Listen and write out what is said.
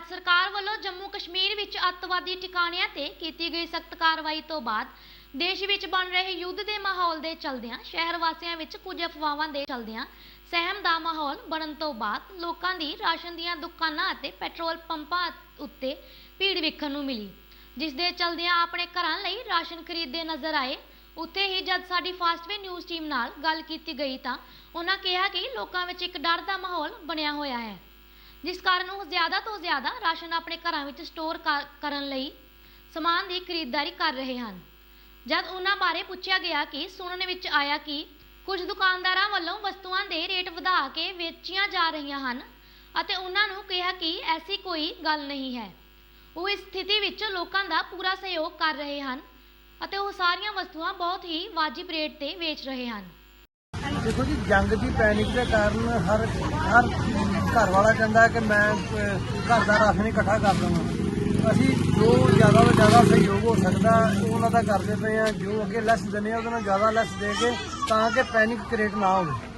ਭਾਰਤ ਸਰਕਾਰ ਵੱਲੋਂ ਜੰਮੂ ਕਸ਼ਮੀਰ ਵਿੱਚ ਅੱਤਵਾਦੀ ਟਿਕਾਣਿਆਂ ਤੇ ਕੀਤੀ ਗਈ ਸਖਤ ਕਾਰਵਾਈ ਤੋਂ ਬਾਅਦ ਦੇਸ਼ ਵਿੱਚ ਬਣ ਰਹੇ ਯੁੱਧ ਦੇ ਮਾਹੌਲ ਦੇ ਚਲਦਿਆਂ, ਸ਼ਹਿਰ ਵਾਸੀਆਂ ਵਿੱਚ ਕੁਝ ਅਫਵਾਹਾਂ ਦੇ ਚਲਦਿਆਂ ਸਹਿਮ ਦਾ ਮਾਹੌਲ ਬਣਨ ਤੋਂ ਬਾਅਦ ਲੋਕਾਂ ਦੀ ਰਾਸ਼ਨ ਦੀਆਂ ਦੁਕਾਨਾਂ ਅਤੇ ਪੈਟਰੋਲ ਪੰਪਾਂ ਉੱਤੇ ਭੀੜ ਵੇਖਣ ਨੂੰ ਮਿਲੀ। ਜਿਸ ਦੇ ਚਲਦਿਆਂ ਆਪਣੇ ਘਰਾਂ ਲਈ ਰਾਸ਼ਨ ਖਰੀਦਦੇ ਨਜ਼ਰ ਆਏ। ਉੱਥੇ ਹੀ ਜਦ ਸਾਡੀ ਫਾਸਟਵੇ ਨਿਊਜ਼ ਟੀਮ ਨਾਲ ਗੱਲ ਕੀਤੀ ਗਈ ਤਾਂ ਉਹਨਾਂ ਕਿਹਾ ਕਿ ਲੋਕਾਂ ਵਿੱਚ ਇੱਕ ਡਰ ਦਾ ਮਾਹੌਲ ਬਣਿਆ ਹੋਇਆ ਹੈ। ਜਿਸ ਕਾਰਨ ਉਹ ਜ਼ਿਆਦਾ ਤੋਂ ਜ਼ਿਆਦਾ ਰਾਸ਼ਨ ਆਪਣੇ ਘਰਾਂ ਵਿੱਚ ਸਟੋਰ ਕਰ- ਕਰਨ ਲਈ ਸਮਾਨ ਦੀ ਖਰੀਦਦਾਰੀ ਕਰ ਰਹੇ ਹਨ। ਜਦ ਉਹਨਾਂ ਬਾਰੇ ਪੁੱਛਿਆ ਗਿਆ ਕਿ ਸੁਣਨ ਵਿੱਚ ਆਇਆ ਕਿ ਕੁਝ ਦੁਕਾਨਦਾਰਾਂ ਵੱਲੋਂ ਵਸਤੂਆਂ ਦੇ ਰੇਟ ਵਧਾ ਕੇ ਵੇਚੀਆਂ ਜਾ ਰਹੀਆਂ ਹਨ ਅਤੇ ਉਹਨਾਂ ਨੂੰ ਕਿਹਾ ਕਿ ਐਸੀ ਕੋਈ ਗੱਲ ਨਹੀਂ ਹੈ। ਉਹ ਇਸ ਸਥਿਤੀ ਵਿੱਚ ਲੋਕਾਂ ਦਾ ਪੂਰਾ ਸਹਿਯੋਗ ਕਰ ਰਹੇ ਹਨ ਅਤੇ ਉਹ ਸਾਰੀਆਂ ਵਸਤੂਆਂ ਬਹੁਤ ਹੀ ਵਾਜਿਬ ਰੇਟ ਤੇ ਵੇਚ ਰਹੇ ਹਨ। ਦੇਖੋ ਜੀ, ਜੰਗ ਦੀ ਪੈਨਿਕ ਦੇ ਕਾਰਨ ਹਰ ਹਰ ਘਰ ਵਾਲਾ ਕਹਿੰਦਾ ਕਿ ਮੈਂ ਘਰ ਦਾ ਰਾਸ਼ਨ ਇਕੱਠਾ ਕਰ ਦਵਾਂ ਅਸੀਂ ਜੋ ਜ਼ਿਆਦਾ ਤੋਂ ਜ਼ਿਆਦਾ ਸਹਿਯੋਗ ਹੋ ਸਕਦਾ, ਉਹ ਉਹਨਾਂ ਦਾ ਕਰਦੇ ਪਏ ਆ ਜੋ ਅੱਗੇ ਲੈਸ ਦਿੰਦੇ ਆ, ਉਹਦੇ ਨਾਲ ਜ਼ਿਆਦਾ ਲੈਸ ਦੇ ਕੇ ਤਾਂ ਕਿ ਪੈਨਿਕ ਕ੍ਰੀਏਟ ਨਾ ਹੋਵੇ।